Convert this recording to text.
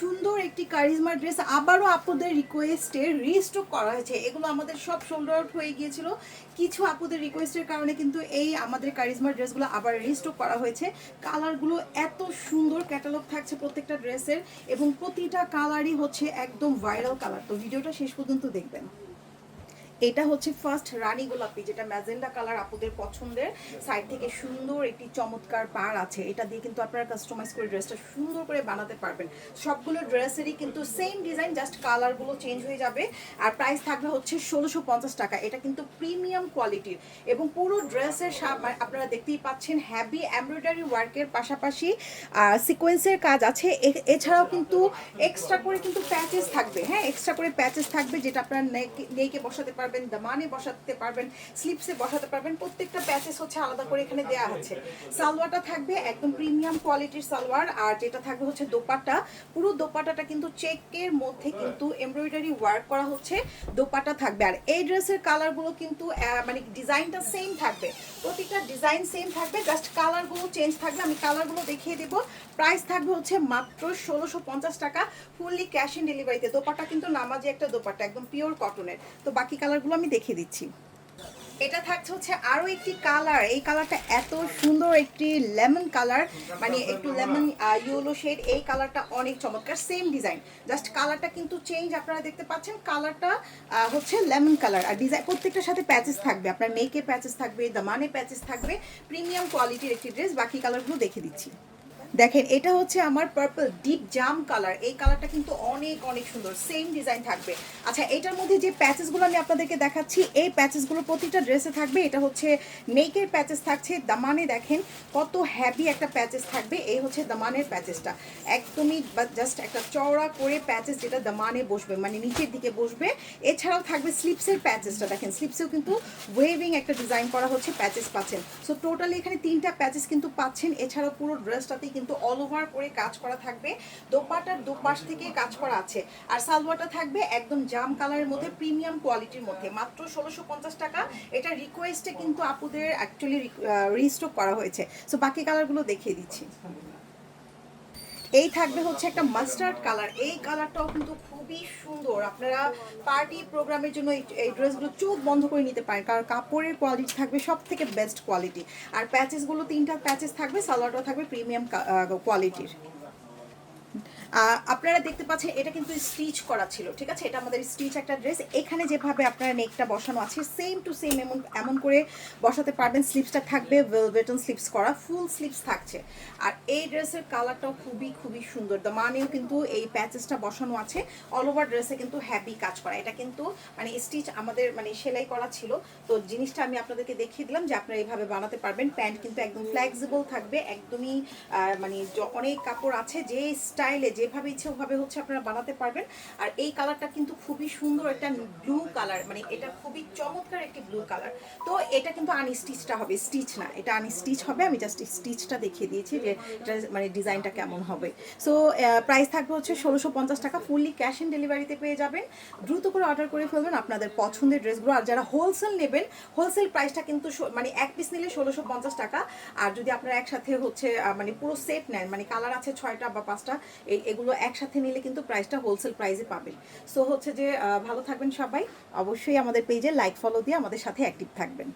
সুন্দর একটি charisma dress আবারও আপুদের রিকোয়েস্টে রিস্টক করা হয়েছে। এগুলো আমাদের সব সোল্ড আউট হয়ে গিয়েছিল। কিছু আপুদের রিকোয়েস্টের কারণে কিন্তু এই আমাদের কারিজমার ড্রেসগুলো আবার রিস্টক করা হয়েছে। কালারগুলো এত সুন্দর ক্যাটালগ থাকছে প্রত্যেকটা ড্রেসের এবং প্রতিটা কালারই হচ্ছে একদম ভাইরাল কালার তো ভিডিওটা শেষ পর্যন্ত দেখবেন। এটা হচ্ছে ফার্স্ট রানী গোলাপি, যেটা ম্যাজেন্ডা কালার আপুদের পছন্দের। সাইড থেকে সুন্দর একটি চমৎকার পার আছে। এটা দিয়ে কিন্তু আপনারা কাস্টমাইজ করে ড্রেসটা সুন্দর করে বানাতে পারবেন। সবগুলো ড্রেসেরই কিন্তু সেম ডিজাইন জাস্ট কালারগুলো চেঞ্জ হয়ে যাবে। আর প্রাইস থাকবে হচ্ছে ষোলোশো পঞ্চাশ টাকা। এটা কিন্তু প্রিমিয়াম কোয়ালিটির এবং পুরো ড্রেসের আপনারা দেখতেই পাচ্ছেন হ্যাভি এমব্রয়ডারি ওয়ার্কের পাশাপাশি সিকোয়েন্সের কাজ আছে। এছাড়াও কিন্তু এক্সট্রা করে কিন্তু প্যাচেস থাকবে। হ্যাঁ এক্সট্রা করে প্যাচেস থাকবে যেটা আপনারা নেকে বসাতে পারবেন। দামানে বসাতে পারবেন স্লিপসে বসাতে পারবেন, প্রত্যেকটা প্যাচেস হচ্ছে আলাদা করে এখানে দেওয়া আছে। সালোয়ারটা থাকবে একদম প্রিমিয়াম কোয়ালিটির সালোয়ার, আর যেটা থাকবে হচ্ছে দোপাটা পুরো দোপাটাটা কিন্তু চেকের মধ্যে কিন্তু এমব্রয়ডারি ওয়ার্ক করা হচ্ছে দোপাটা থাকবে। আর এই ড্রেসের কালারগুলো কিন্তু মানে ডিজাইনটা সেম থাকবে। প্রতিটা ডিজাইন সেম থাকবে জাস্ট কালারগুলো চেঞ্জ থাকবে, আমি কালারগুলো দেখিয়ে দেব। প্রাইস থাকবে হচ্ছে মাত্র ষোলোশো পঞ্চাশ টাকা ফুললি ক্যাশ অন ডেলিভারিতে দোপাটা কিন্তু নামাজি একটা দোপাটা একদম পিওর কটনের তো বাকি কালারগুলো আমি দেখিয়ে দিচ্ছি। এটা থাকছে হচ্ছে আরও একটি কালার। এই কালারটা এত সুন্দর একটি লেমন কালার। মানে একটু লেমন ইয়েলো শেড এই কালারটা অনেক চমৎকার। সেম ডিজাইন জাস্ট কালারটা কিন্তু চেঞ্জ আপনারা দেখতে পাচ্ছেন। কালারটা হচ্ছে লেমন কালার। আর ডিজাইন প্রত্যেকটার সাথে প্যাচেস থাকবে। আপনার নেকে প্যাচেস থাকবে দামানে প্যাচেস থাকবে। প্রিমিয়াম কোয়ালিটির একটি ড্রেস বাকি কালারগুলো দেখে দিচ্ছি। দেখেন, এটা হচ্ছে আমার পার্পল ডিপ জাম কালার এই কালারটা কিন্তু অনেক অনেক সুন্দর। সেম ডিজাইন থাকবে। আচ্ছা এটার মধ্যে যে প্যাচেসগুলো আমি আপনাদেরকে দেখাচ্ছি, এই প্যাচেসগুলো প্রতিটা ড্রেসে থাকবে। এটা হচ্ছে নেকের প্যাচেস থাকছে। দামানে দেখেন কত হ্যাভি একটা প্যাচেস থাকবে। এই হচ্ছে দামানের প্যাচেসটা একদমই জাস্ট একটা চওড়া করে প্যাচেস যেটা দামানে বসবে মানে নিচের দিকে বসবে। এছাড়াও থাকবে স্লিপসের প্যাচেসটা দেখেন স্লিপসেও কিন্তু ওয়েভিং একটা ডিজাইন করা হচ্ছে প্যাচেস পাচ্ছেন। সো টোটালি এখানে তিনটা প্যাচেস কিন্তু পাচ্ছেন। এছাড়াও পুরো ড্রেসটাতেই কিন্তু অল ওভার করে কাজ করা থাকবে। দোপাটার দুপাশ থেকে কাজ করা আছে। আর সালোয়ারটা থাকবে একদম জাম কালারের মধ্যে প্রিমিয়াম কোয়ালিটির মধ্যে। মাত্র ষোলোশো পঞ্চাশ টাকা। এটা রিকোয়েস্টে কিন্তু আপুদের অ্যাকচুয়ালি রিস্টক করা হয়েছে। সো বাকি কালারগুলো দেখিয়ে দিচ্ছি। এই থাকবে হচ্ছে একটা মাস্টার্ড কালার এই কালারটাও কিন্তু খুবই সুন্দর। আপনারা পার্টি প্রোগ্রামের জন্য এই- ড্রেসগুলো চোখ বন্ধ করে নিতে পারেন, কারণ কাপড়ের কোয়ালিটি থাকবে সব থেকে বেস্ট কোয়ালিটি আর প্যাচেসগুলো তিনটা প্যাচেস থাকবে, সালোয়ারটাও থাকবে প্রিমিয়াম কোয়ালিটির আপনারা দেখতে পাচ্ছেন, এটা কিন্তু স্টিচ করা ছিল, ঠিক আছে? এটা আমাদের স্টিচ একটা ড্রেস এখানে যেভাবে আপনারা নেকটা বসানো আছে সেম টু সেম এমন এমন করে বসাতে পারবেন। স্লিপসটা থাকবে ওয়েলভেটন স্লিপস করা ফুল স্লিপস থাকছে। আর এই ড্রেসের কালারটাও খুবই খুবই সুন্দর। দ্য মানেও কিন্তু এই প্যাচেসটা বসানো আছে। অল ওভার ড্রেসে কিন্তু হ্যাপি কাজ করা। এটা কিন্তু মানে স্টিচ আমাদের মানে সেলাই করা ছিল। তো জিনিসটা আমি আপনাদেরকে দেখিয়ে দিলাম যে আপনারা এইভাবে বানাতে পারবেন। প্যান্ট কিন্তু একদম ফ্লেক্সিবল থাকবে। একদমই মানে অনেক কাপড় আছে যে স্টাইলে যেভাবে ইচ্ছে ওভাবে হচ্ছে আপনারা বানাতে পারবেন। আর এই কালারটা কিন্তু খুবই সুন্দর একটা ব্লু কালার মানে এটা খুবই চমৎকার একটি ব্লু কালার তো এটা কিন্তু আনস্টিচটা হবে স্টিচ না, এটা আনস্টিচ হবে। আমি জাস্ট স্টিচটা দেখিয়ে দিয়েছি যে এটা মানে ডিজাইনটা কেমন হবে। সো প্রাইস থাকবে হচ্ছে ষোলোশো পঞ্চাশ টাকা ফুললি ক্যাশ অন ডেলিভারিতে পেয়ে যাবেন। দ্রুত করে অর্ডার করে ফেলবেন আপনাদের পছন্দের ড্রেসগুলো। আর যারা হোলসেল নেবেন হোলসেল প্রাইসটা কিন্তু মানে এক পিস নিলে ষোলোশো পঞ্চাশ টাকা। আর যদি আপনারা একসাথে হচ্ছে মানে পুরো সেট নেন মানে কালার আছে ছয়টা বা পাঁচটা এই এগুলো একসাথে নিলে কিন্তু প্রাইসটা হোলসেল প্রাইসে পাবেন। সো হচ্ছে যে ভালো থাকবেন সবাই। অবশ্যই আমাদের পেজে লাইক ফলো দিয়ে আমাদের সাথে অ্যাক্টিভ থাকবেন।